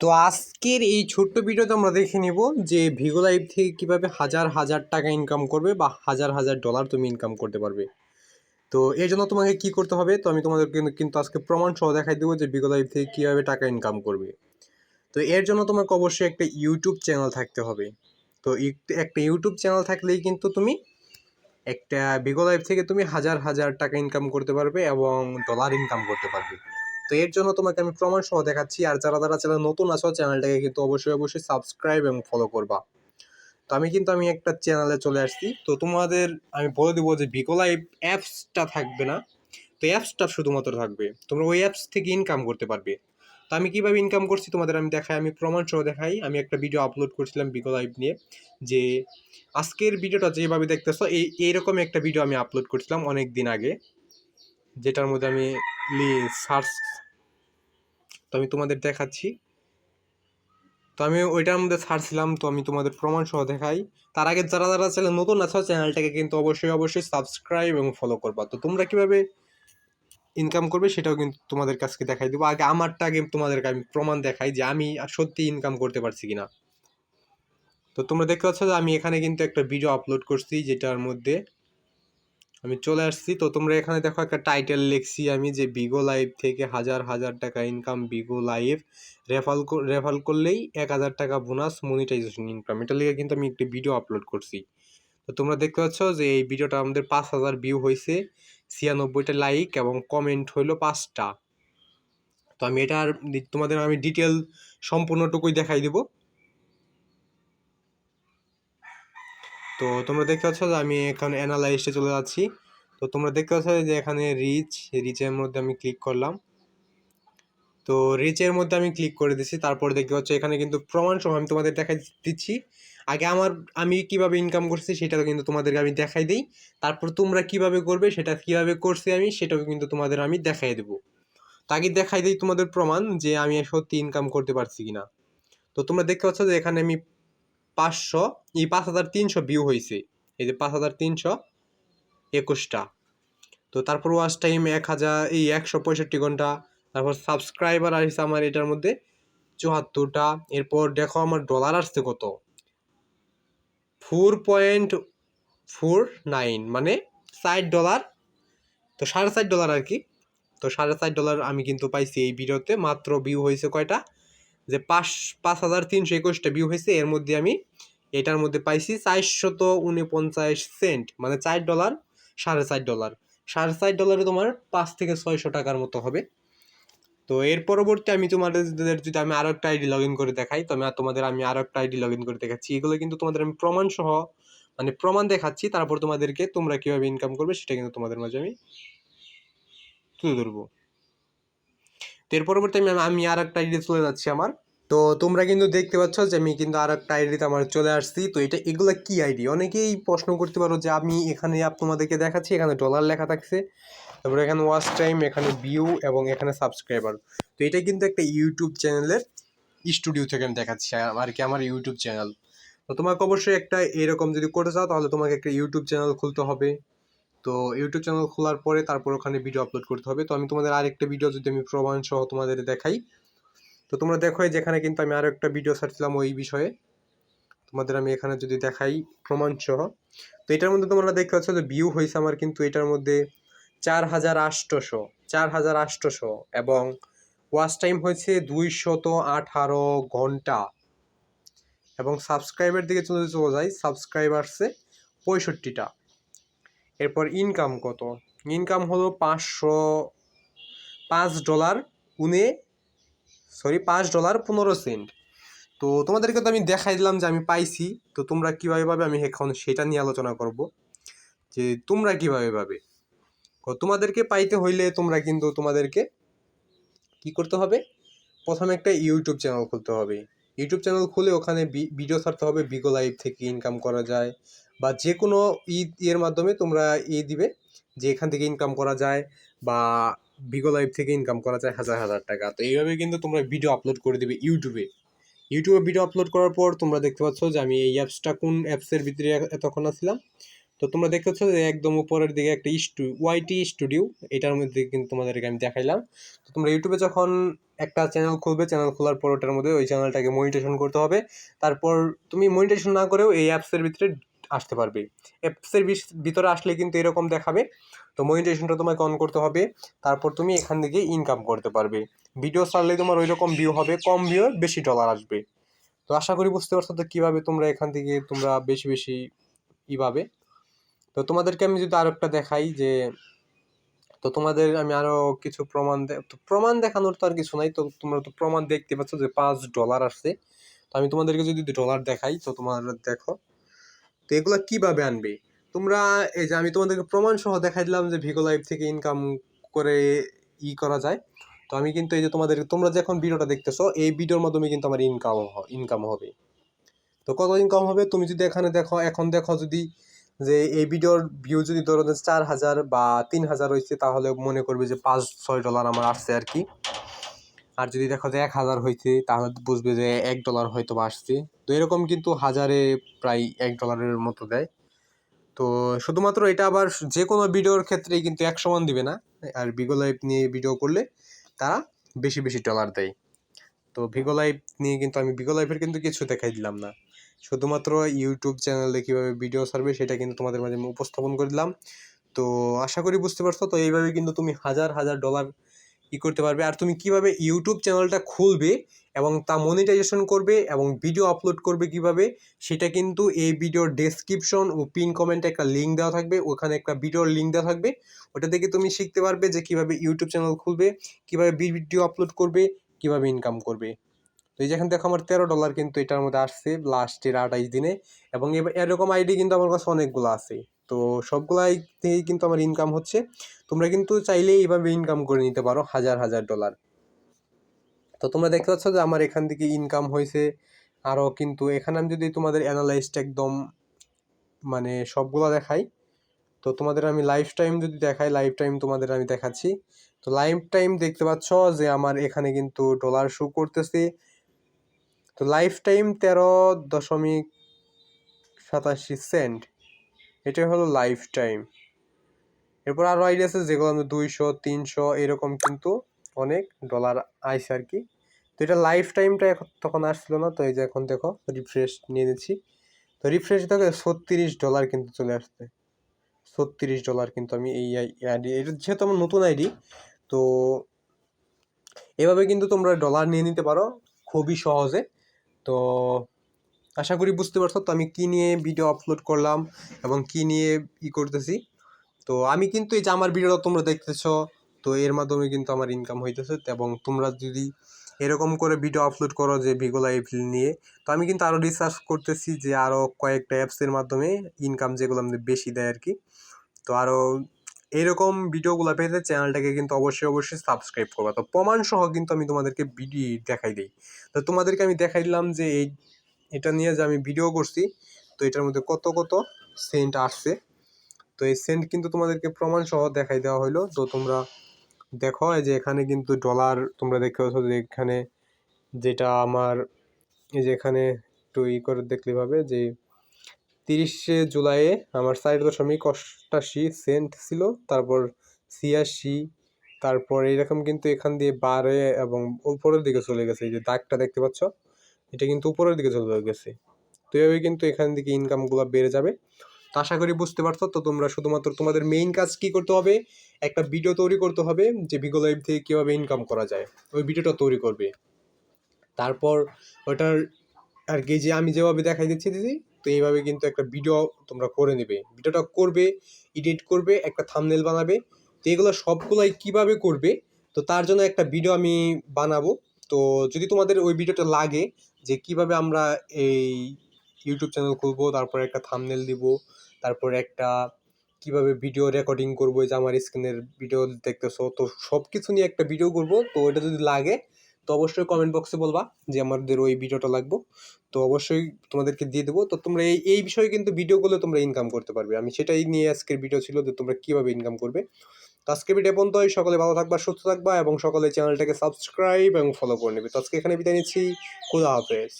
তো আজকের এই ছোট্ট ভিডিওতে আমরা দেখে নিব যে ভিগো লাইভ থেকে কীভাবে হাজার হাজার টাকা ইনকাম করবে বা হাজার হাজার ডলার তুমি ইনকাম করতে পারবে। তো এর জন্য তোমাকে কি করতে হবে? তো আমি তোমাদের কিন্তু আজকে প্রমাণ সহ দেখাই দেবো যে ভিগো লাইভ থেকে কীভাবে টাকা ইনকাম করবে। তো এর জন্য তোমাকে অবশ্যই একটা ইউটিউব চ্যানেল থাকতে হবে। তো একটা ইউটিউব চ্যানেল থাকলেই কিন্তু তুমি একটা ভিগো লাইভ থেকে তুমি হাজার হাজার টাকা ইনকাম করতে পারবে এবং ডলার ইনকাম করতে পারবে। তো এর জন্য তোমাকে আমি প্রমাণ সহ দেখাচ্ছি, আর যারা যারা চ্যানেল নতুন আছো, চ্যানেলটাকে কিন্তু অবশ্যই অবশ্যই সাবস্ক্রাইব এবং ফলো করবা। তো আমি কিন্তু, আমি একটা চ্যানেলে চলে আসছি। তো তোমাদের, আমি বলে দেবো যে লাইভ অ্যাপসটা থাকবে না। তো অ্যাপসটা শুধুমাত্র থাকবে। তোমরা ওই অ্যাপস থেকে ইনকাম করতে পারবে। তো আমি কীভাবে ইনকাম করছি তোমাদের আমি দেখাই, আমি প্রমাণ সহ দেখাই। আমি একটা ভিডিও আপলোড করছিলাম ভিগো লাইভ নিয়ে, যে আজকের ভিডিওটা যেভাবে দেখতেছো, এই এইরকম একটা ভিডিও আমি আপলোড করছিলাম অনেক দিন আগে। যেটার মধ্যে আমি সার্চ তো আমি তোমাদের দেখাচ্ছি। তো আমি ওইটার মধ্যে ছাড়ছিলাম তো আমি তোমাদের প্রমাণ সহ দেখাই। তার আগে যারা যারা চ্যানেল নতুন আছো, চ্যানেলটাকে কিন্তু অবশ্যই অবশ্যই সাবস্ক্রাইব এবং ফলো করবা। তো তোমরা কীভাবে ইনকাম করবে সেটাও কিন্তু তোমাদের কাছকে দেখাই দেবো। আগে আমারটা আগে তোমাদেরকে আমি প্রমাণ দেখাই যে আমি সত্যি ইনকাম করতে পারছি কিনা। তো তোমরা দেখতে পাচ্ছ যে আমি এখানে কিন্তু একটা ভিডিও আপলোড করছি, যেটার মধ্যে আমি চলে আসছি। তো তোমরা এখানে দেখো একটা টাইটেল লিখছি আমি যে বিগো লাইভ থেকে হাজার হাজার টাকা ইনকাম বিগো লাইভ রেফাল রেফাল করলেই এক হাজার টাকা বোনাস মনিটাইজেশন ইনকাম এটা লিখে কিন্তু আমি একটি ভিডিও আপলোড করছি। তো তোমরা দেখতে পাচ্ছ যে এই ভিডিওটা আমাদের পাঁচ হাজার ভিউ হয়েছে, ছিয়ানব্বইটা লাইক এবং কমেন্ট হইল পাঁচটা। তো আমি এটা আর তোমাদের আমি ডিটেল সম্পূর্ণটুকুই দেখাই দিব। তো তোমরা দেখতে পাচ্ছ যে আমি এখন অ্যানালাইসে চলে যাচ্ছি। তো তোমরা দেখতে পাচ্ছ যে এখানে রিচ রিচের মধ্যে আমি ক্লিক করলাম। তো রিচের মধ্যে আমি ক্লিক করে দিচ্ছি তারপর দেখতে পাচ্ছ এখানে কিন্তু প্রমাণ সহ আমি তোমাদের দেখাই দিচ্ছি। আগে আমার, আমি কীভাবে ইনকাম করছি সেটা কিন্তু তোমাদেরকে আমি দেখাই দিই। তারপর তোমরা কীভাবে করবে সেটা কীভাবে করছি আমি সেটাও কিন্তু তোমাদের আমি দেখাই দেবো। তো আগে দেখাই দিই তোমাদের প্রমাণ যে আমি সত্যি ইনকাম করতে পারছি কিনা। তো তোমরা দেখতে পাচ্ছ যে এখানে আমি পাঁচশো, এই পাঁচ হাজার তিনশো ভিউ হয়েছে এই যে পাঁচ হাজার তিনশো একুশটা। তো তারপর ওয়াচ টাইম এক হাজার, এই একশো পঁয়ষট্টি ঘণ্টা। তারপর সাবস্ক্রাইবার আসছে আমার এটার মধ্যে চুয়াত্তরটা। এরপর দেখো আমার ডলার আসছে কত? ফোর পয়েন্ট ফোর নাইন মানে ষাট ডলার তো সাড়ে ষাট ডলার আর কি। তো সাড়ে ষাট ডলার আমি কিন্তু পাইছি এই ভিডিওতে মাত্র ভিউ হয়েছে কয়টা? যে পাঁচ পাঁচ হাজার তিনশো একুশটা ভিউ হয়েছে, এর মধ্যে আমি এটার মধ্যে পাইছি চারশত উনপঞ্চাশ সেন্ট মানে চার ডলার সাড়ে চার ডলার সাড়ে চার ডলারে তোমার পাঁচ থেকে ছয়শো টাকার মতো হবে। তো এর পরবর্তী আমি তোমাদের যদি আমি আরও একটা আইডি লগ ইন করে দেখাই, তো আমি তোমাদের, আমি আরও একটা আইডি লগ ইন করে দেখাচ্ছি। এগুলো কিন্তু তোমাদের আমি প্রমাণ সহ মানে প্রমাণ দেখাচ্ছি, তারপর তোমাদেরকে তোমরা কীভাবে ইনকাম করবে সেটা কিন্তু তোমাদের মাঝে আমি তুলে ধরবো। তো এর পরবর্তী আমি আমি আর একটা আইডি চলে যাচ্ছি আমার। তো তোমরা কিন্তু দেখতে পাচ্ছ যে আমি কিন্তু আর একটা আইডিতে আমার চলে আসছি। তো এটা, এগুলো কি আইডি অনেকেই প্রশ্ন করতে পারো যে আমি এখানে তোমাদেরকে দেখাচ্ছি, এখানে ডলার লেখা থাকছে। তারপরে এখানে ওয়াচ টাইম এখানে ভিউ এবং এখানে সাবস্ক্রাইবার তো এটা কিন্তু একটা ইউটিউব চ্যানেলের স্টুডিও থেকে আমি দেখাচ্ছি আর কি আমার ইউটিউব চ্যানেল তো তোমাকে অবশ্যই একটা এরকম যদি করতে চাও, তাহলে তোমাকে একটা ইউটিউব চ্যানেল খুলতে হবে। তো ইউটিউব চ্যানেল খোলার পরে তারপর ওখানে ভিডিও আপলোড করতে হবে। তো আমি তোমাদের আরেকটা ভিডিও যদি আমি প্রমাণ সহ তোমাদের দেখাই। তো তোমরা দেখো যেখানে কিন্তু আমি আরও একটা ভিডিও ছাড়ছিলাম ওই বিষয়ে। তোমাদের আমি এখানে যদি দেখাই প্রমাণ সহ। তো এটার মধ্যে তোমরা দেখতে পাচ্ছ যে ভিউ হয়েছে আমার কিন্তু এটার মধ্যে চার হাজার আটশোশো চার হাজার আটশোশো এবং ওয়াচ টাইম হয়েছে দুইশত আঠারো ঘণ্টা। এবং সাবস্ক্রাইবার দিকে চলে চলে যাই সাবস্ক্রাইবার্সে পঁয়ষট্টিটা। এরপর ইনকাম কত? ইনকাম হলো পাঁচশো, পাঁচ ডলার উনে সরি পাঁচ ডলার পনেরো সেন্ট তো তোমাদেরকে তো আমি দেখাই দিলাম যে আমি পাইছি, তো তোমরা কীভাবে পাবে আমি এখন সেটা নিয়ে আলোচনা করব, যে তোমরা কীভাবে পাবে। তোমাদেরকে পাইতে হইলে তোমরা কিন্তু তোমাদেরকে কি করতে হবে? প্রথমে একটা ইউটিউব চ্যানেল খুলতে হবে। ইউটিউব চ্যানেল খুলে ওখানে ভিডিও ছাড়তে হবে বিগো লাইভ থেকে ইনকাম করা যায় বা যে কোনো ঈদ এর মাধ্যমে তোমরা ই দিবে, যে এখান থেকে ইনকাম করা যায় বা বিগো লাইভ থেকে ইনকাম করা যায় হাজার হাজার টাকা। তো এইভাবে কিন্তু তোমরা ভিডিও আপলোড করে দিবে ইউটিউবে ইউটিউবে ভিডিও আপলোড করার পর তোমরা দেখতে পাচ্ছ যে আমি এই অ্যাপসটা কোন অ্যাপসের ভিতরে এতক্ষণ আসছিলাম তো তোমরা দেখতেছো যে একদম উপরের দিকে একটা স্টু ওয়াইটি স্টুডিও, এটার মধ্যে কিন্তু তোমাদেরকে আমি দেখাইলাম। তো তোমরা ইউটিউবে যখন একটা চ্যানেল খুলবে, চ্যানেল খোলার পর ওটার মধ্যে ওই চ্যানেলটাকে মনিটেশন করতে হবে। তারপর তুমি মনিটেশন না করেও এই অ্যাপসের ভিতরে আসতে পারবে। অ্যাপসের ভিতরে আসলে কিন্তু এরকম দেখাবে। তো মনিটেশনটা তোমাকে অন করতে হবে। তারপর তুমি এখান থেকে ইনকাম করতে পারবে। ভিডিও ছাড়লে তোমার ওই রকম ভিউ হবে, কম ভিউ বেশি ডলার আসবে। তো আশা করি বুঝতে পারছ তো কীভাবে তোমরা এখান থেকে তোমরা বেশি বেশি ই পাবে। তো তোমাদেরকে আমি যদি আরও একটা দেখাই যে, তো তোমাদের আমি আরও কিছু প্রমাণ প্রমাণ দেখানোর তো আর কিছু নাই। তো তোমরা তো প্রমাণ দেখতে পাচ্ছ যে পাঁচ ডলার আসছে। তো আমি তোমাদেরকে যদি ডলার দেখাই, তো তোমার দেখো, তো এগুলো কীভাবে আনবে? তোমরা এই যে আমি তোমাদেরকে প্রমাণ সহ দেখাই দিলাম যে ভিগো লাইভ থেকে ইনকাম করে ই করা যায়। তো আমি কিন্তু এই যে তোমাদের তোমরা যে এখন ভিডিওটা দেখতেছো, এই ভিডিওর মাধ্যমে কিন্তু আমার ইনকাম ইনকাম হবে। তো কত ইনকাম হবে? তুমি যদি এখানে দেখো, এখন দেখো যদি যে এই ভিডিওর ভিউ যদি ধরো চার হাজার বা তিন হাজার হয়েছে তাহলে মনে করবে যে পাঁচ, ছয় ডলার আমার আসছে আর কি। আর যদি দেখো যে এক হাজার হয়েছে তাহলে বুঝবে যে এক ডলার হয়তো বা আসছে। তো এরকম কিন্তু হাজারে প্রায় এক ডলারের মতো দেয়। তো শুধুমাত্র এটা আবার যে কোনো ভিডিওর ক্ষেত্রেই কিন্তু এক সমান দিবে না। আর ভিগো লাইভ নিয়ে ভিডিও করলে তারা বেশি বেশি ডলার দেয়। তো ভিগো লাইভ নিয়ে কিন্তু আমি ভিগো লাইভের কিন্তু কিছু দেখাই দিলাম না। শুধুমাত্র ইউটিউব চ্যানেলে কীভাবে ভিডিও ছাড়বে সেটা কিন্তু তোমাদের মাঝে আমি উপস্থাপন করে দিলাম। তো আশা করি বুঝতে পারছ, তো এইভাবে কিন্তু তুমি হাজার হাজার ডলার ই করতে পারবে। আর তুমি কীভাবে ইউটিউব চ্যানেলটা খুলবে এবং তা মনিটাইজেশন করবে এবং ভিডিও আপলোড করবে কীভাবে, সেটা কিন্তু এই ভিডিওর ডেসক্রিপশন ও পিন কমেন্টে একটা লিঙ্ক দেওয়া থাকবে। ওখানে একটা ভিডিওর লিঙ্ক দেওয়া থাকবে। ওটা থেকে তুমি শিখতে পারবে যে কীভাবে ইউটিউব চ্যানেল খুলবে, কীভাবে ভিডিও আপলোড করবে, কীভাবে ইনকাম করবে। তো এই যেখানে দেখো আমার তেরো ডলার কিন্তু এটার মধ্যে আসছে লাস্টের আঠাইশ দিনে এবং এরকম আইডি কিন্তু আমার কাছে অনেকগুলো আছে। তো সবগুলাই থেকেই কিন্তু আমার ইনকাম হচ্ছে। তোমরা কিন্তু চাইলে এইভাবে ইনকাম করে নিতে পারো হাজার হাজার ডলার তো তোমরা দেখতে পাচ্ছ যে আমার এখান থেকে ইনকাম হয়েছে। আরও কিন্তু এখানে আমি যদি তোমাদের অ্যানালাইজটা একদম মানে সবগুলো দেখাই, তো তোমাদের আমি লাইফ টাইম যদি দেখাই লাইফ টাইম তোমাদের আমি দেখাচ্ছি। তো লাইফ টাইম দেখতে পাচ্ছ যে আমার এখানে কিন্তু ডলার শো করতেছে। তো লাইফ টাইম তেরো দশমিক সাতাশি সেন্ট এটাই হলো লাইফ টাইম এরপর আরও আইডি আছে, যেগুলো আমি দুইশো, তিনশো, এরকম কিন্তু অনেক ডলার আইসে আর কি। তো এটা লাইফ টাইমটা তখন আসছিল না, তো এই যে এখন দেখো রিফ্রেশ নিয়ে নিচ্ছি। তো রিফ্রেশ দেখো, ছত্রিশ ডলার কিন্তু চলে আসছে। ছত্রিশ ডলার কিন্তু আমি এই আইডি এটা যেহেতু আমার নতুন আইডি তো এভাবে কিন্তু তোমরা ডলার নিয়ে নিতে পারো, খুবই সহজে। তো আশা করি বুঝতে পারছ, তো আমি কী নিয়ে ভিডিও আপলোড করলাম এবং কী নিয়ে ই করতেছি। তো আমি কিন্তু এই যে আমার ভিডিওটা তোমরা দেখতেছো, তো এর মাধ্যমে কিন্তু আমার ইনকাম হইতেছে এবং তোমরা যদি এরকম করে ভিডিও আপলোড করো যে ভিগো লাইভ নিয়ে, তো আমি কিন্তু আরও রিসার্চ করতেছি যে আরও কয়েকটা অ্যাপসের মাধ্যমে ইনকাম যেগুলো আমাদের বেশি দেয় আর কি তো আরও এরকম ভিডিওগুলো পেতে চ্যানেলটাকে কিন্তু অবশ্যই অবশ্যই সাবস্ক্রাইব করবা। তো প্রমাণ সহ কিন্তু আমি তোমাদেরকে ভিডিও দেখাই দিই। তো তোমাদেরকে আমি দেখাই দিলাম যে এই, এটা নিয়ে যে আমি ভিডিও করছি, তো এটার মধ্যে কত কত সেন্ট আসছে। তো এই সেন্ট কিন্তু তোমাদেরকে প্রমাণ সহ দেখাই দেওয়া হলো তো তোমরা দেখো যে এখানে কিন্তু ডলার তোমরা দেখতে পাচ্ছ যে এখানে যেটা আমার, এই যে এখানে একটু ই করে দেখলে পাবে যে তিরিশে জুলাইয়ে আমার চার দশমিক অষ্টাশি সেন্ট ছিল, তারপর ছিয়াশি, তারপর এরকম কিন্তু এখান দিয়ে বারে এবং উপরের দিকে চলে গেছে, এই যে দাগটা দেখতে পাচ্ছ, এটা কিন্তু উপরের দিকে চলে গেছে। তো এভাবে কিন্তু এখান থেকে ইনকামগুলো বেড়ে যাবে। তো আশা করি বুঝতে পারছ, তো তোমরা শুধুমাত্র তোমাদের মেইন কাজ কি করতে হবে? একটা ভিডিও তৈরি করতে হবে, যে ভিগো লাইভ থেকে কীভাবে ইনকাম করা যায়, ওই ভিডিওটা তৈরি করবে। তারপর ওটার আর কি, যে আমি যেভাবে দেখাই দিচ্ছি, দিদি? তো এইভাবে কিন্তু একটা ভিডিও তোমরা করে নেবে। ভিডিওটা করবে এডিট করবে, একটা থামনেল বানাবে। তো এগুলো সবগুলাই কীভাবে করবে, তো তার জন্য একটা ভিডিও আমি বানাবো। তো যদি তোমাদের ওই ভিডিওটা লাগে, যে কীভাবে আমরা এই ইউটিউব চ্যানেল খুলবো, তারপরে একটা থামনেল দিব, তারপরে একটা কীভাবে ভিডিও রেকর্ডিং করব যে আমার স্ক্রিনের ভিডিও দেখতেছো, তো সব কিছু নিয়ে একটা ভিডিও করব। তো ওটা যদি লাগে তো অবশ্যই কমেন্ট বক্সে বলবা যে আমাদের ওই ভিডিওটা লাগবো। তো অবশ্যই তোমাদেরকে দিয়ে দেবো। তো তোমরা এই এই বিষয়ে কিন্তু ভিডিওগুলো তোমরা ইনকাম করতে পারবে। আমি সেটাই নিয়ে আজকের ভিডিও ছিল যে তোমরা কীভাবে ইনকাম করবে। তো আজকে ভিডিও পর্যন্তই। সকলে ভালো থাকবা, সুস্থ থাকবা এবং সকলে চ্যানেলটাকে সাবস্ক্রাইব এবং ফলো করে নেবে। তো আজকে এখানে বিদায় নিচ্ছি। খুদা হাফেজ।